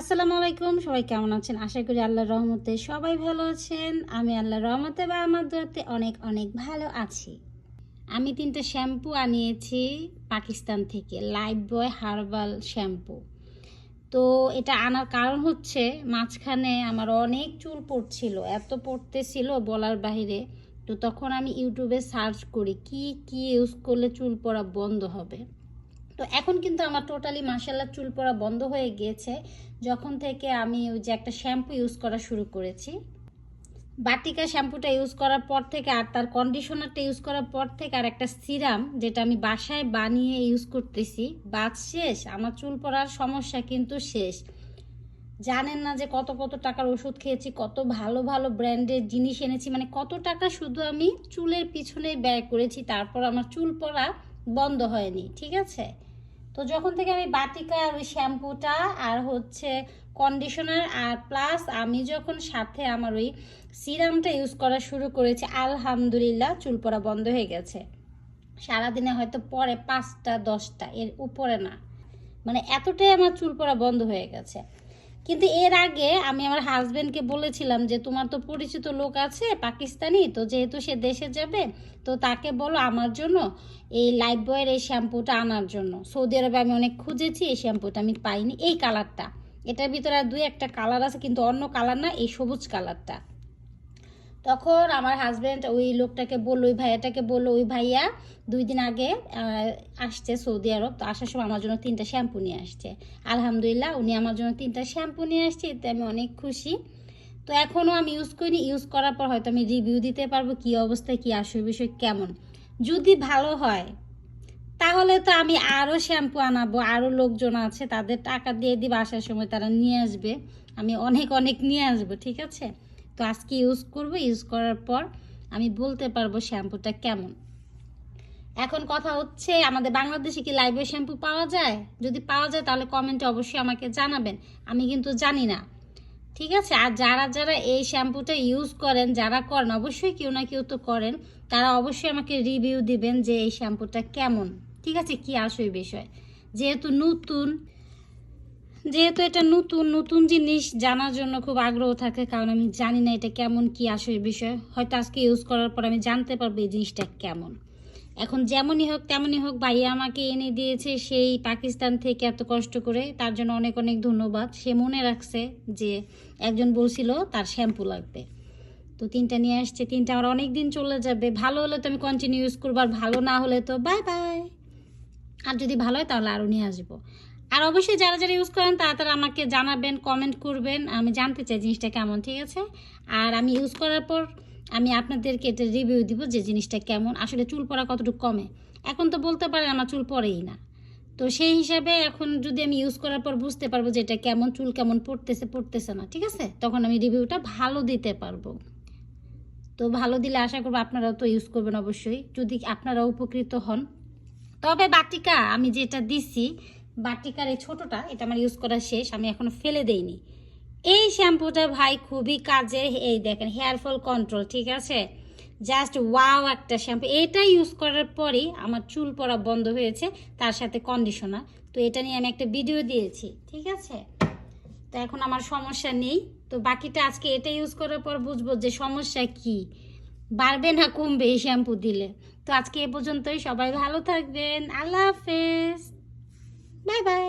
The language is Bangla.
আসসালামু আলাইকুম, সবাই কেমন আছেন? আশা করি আল্লাহর রহমতে সবাই ভালো আছেন। আমি আল্লাহর রহমতে বা আমার দোয়াতে অনেক অনেক ভালো আছি। আমি তিনটা শ্যাম্পু আনিয়েছি পাকিস্তান থেকে লাইফ বয় হার্বাল শ্যাম্পু। তো এটা আনার কারণ হচ্ছে মাঝখানে আমার অনেক চুল পড়ছিল, এত পড়তেছিল বলার বাইরে তো তখন আমি ইউটিউবে সার্চ করি, কি কি ইউজ করলে চুল পড়া বন্ধ হবে? তো এখন কিন্তু আমার টোটালি মাসাল্লাহ চুল পড়া বন্ধ হয়ে গিয়েছে। যখন থেকে আমি ওই যে একটা শ্যাম্পু ইউজ করা শুরু করেছি। বাটিকা শ্যাম্পুটা ইউজ করার পর থেকে আর তার কন্ডিশনারটা ইউজ করার পর থেকে আর একটা সিরাম যেটা আমি বাসায় বানিয়ে ইউজ করতেছি বাদ শেষ, আমার চুল পড়ার সমস্যা কিন্তু শেষ। জানেন না যে কত কত টাকার ওষুধ খেয়েছি, কত ভালো ভালো ব্র্যান্ডের জিনিস এনেছি মানে কত টাকা শুধু আমি চুলের পিছনে ব্যয় করেছি, তারপর আমার চুল পড়া বন্ধ হয়নি, ঠিক আছে? তো যখন থেকে আমি বাটিকা ওই শ্যাম্পুটা আর হচ্ছে কন্ডিশনার আর প্লাস আমি যখন সাথে আমার ওই সিরামটা ইউজ করা শুরু করেছি, আলহামদুলিল্লাহ চুল পড়া বন্ধ হয়ে গেছে। সারাদিনে হয়তো পরে পাঁচটা, দশটা, এর উপরে না। মানে এতটাই আমার চুল পড়া বন্ধ হয়ে গেছে। কিন্তু এর আগে আমি আমার হাজব্যান্ডকে বলেছিলাম যে, তোমার তো পরিচিত লোক আছে, পাকিস্তানি, তো যেহেতু সে দেশে যাবে, তো তাকে বলো আমার জন্য এই লাইফ বয়ের এই শ্যাম্পুটা আনার জন্য। সৌদি আরবে আমি অনেক খুঁজেছি, এই শ্যাম্পুটা আমি পাইনি, এই কালারটা এটার ভিতরে দুই একটা কালার আছে, কিন্তু অন্য কালার না, এই সবুজ কালারটা তখন আমার হাজব্যান্ড ওই লোকটাকে বলল, ওই ভাইয়াটাকে বলল, ওই ভাইয়া দুই দিন আগে আসছে সৌদি আরব, তো আসার সময় আমার জন্য তিনটা শ্যাম্পু নিয়ে আসছে। আলহামদুলিল্লাহ, উনি আমার জন্য তিনটা শ্যাম্পু নিয়ে আসছে, এতে আমি অনেক খুশি। তো এখনও আমি ইউজ করিনি ইউজ করার পর হয়তো আমি রিভিউ দিতে পারব, কী অবস্থায় কী আসল বিষয়, কেমন। যদি ভালো হয়, তাহলে তো আমি আরও শ্যাম্পু আনাবো আরও লোকজন আছে, তাদের টাকা দিয়ে দিব, আসার সময় তারা নিয়ে আসবে। আমি অনেক অনেক নিয়ে আসব, ঠিক আছে? তো আজকে ইউজ করব, ইউজ করার পর আমি বলতে পারব শ্যাম্পুটা কেমন। এখন কথা হচ্ছে, আমাদের বাংলাদেশে কি লাইভে শ্যাম্পু পাওয়া যায়? যদি পাওয়া যায়, তাহলে কমেন্টে অবশ্যই আমাকে জানাবেন। আমি কিন্তু জানি না। ঠিক আছে? আর যারা যারা এই শ্যাম্পুটা ইউজ করেন, যারা করেন, অবশ্যই কেউ না কেউ তো করেন, তারা অবশ্যই আমাকে রিভিউ দিবেন যে এই শ্যাম্পুটা কেমন। ঠিক আছে? কি আসবে বিষয়? যেহেতু নতুন যেহেতু এটা নতুন নতুন জিনিস জানার জন্য খুব আগ্রহ থাকে, কারণ আমি জানি না এটা কেমন, কি আসবে বিষয়। হয়তো আজকে ইউজ করার পর আমি জানতে পারব এই জিনিসটা কেমন। এখন যেমনই হোক, তেমনই হোক, ভাইয়া আমাকে এনে দিয়েছে সেই পাকিস্তান থেকে এত কষ্ট করে, তার জন্য অনেক অনেক ধন্যবাদ। সে মনে রাখছে যে একজন বলছিল তার শ্যাম্পু লাগবে। তো তিনটা নিয়ে আসছে, তিনটা আমার অনেক দিন চলে যাবে। ভালো হলে তো আমি কন্টিনিউ ইউজ করব, আর ভালো না হলে তো বাই বাই আর যদি ভালো হয় তাহলে আরও নিয়ে আসব। আর অবশ্যই যারা যারা ইউজ করেন, তারা তারা আমাকে জানাবেন কমেন্ট করবেন। আমি জানতে চাই জিনিসটা কেমন, ঠিক আছে? আর আমি ইউজ করার পর আমি আপনাদেরকে এটা রিভিউ দিব যে জিনিসটা কেমন। আসলে চুল পড়া কতটুকু কমে? এখন তো বলতে পারেন আমার চুল পড়েই না। তো সেই হিসাবে এখন যদি আমি ইউজ করার পর বুঝতে পারব যে এটা কেমন, চুল কেমন পড়তেছে পড়তেছে না, ঠিক আছে? তখন আমি রিভিউটা ভালো দিতে পারব। তো ভালো দিলে আশা করব আপনারাও তো ইউজ করবেন অবশ্যই। যদি আপনারা উপকৃত হন। তবে বাটিকা, আমি যেটা দিছি বাটিকার এই ছোটোটা, এটা আমার ইউজ করা শেষ, আমি এখনও ফেলে দেইনি। এই শ্যাম্পুটা ভাই খুবই কাজের, এই দেখেন হেয়ার ফল কন্ট্রোল ঠিক আছে? জাস্ট ওয়াও একটা শ্যাম্পু। এটা ইউজ করার পরেই আমার চুল পড়া বন্ধ হয়েছে, তার সাথে কন্ডিশনার তো এটা নিয়ে আমি একটা ভিডিও দিয়েছি, ঠিক আছে? তো এখন আমার সমস্যা নেই। তো বাকিটা আজকে এটা ইউজ করার পর বুঝব যে সমস্যা কি। বাড়বে না কমবে এই শ্যাম্পু দিলে। তো আজকে এ পর্যন্তই, সবাই ভালো থাকবেন। আল্লাহ হাফেজ। Bye bye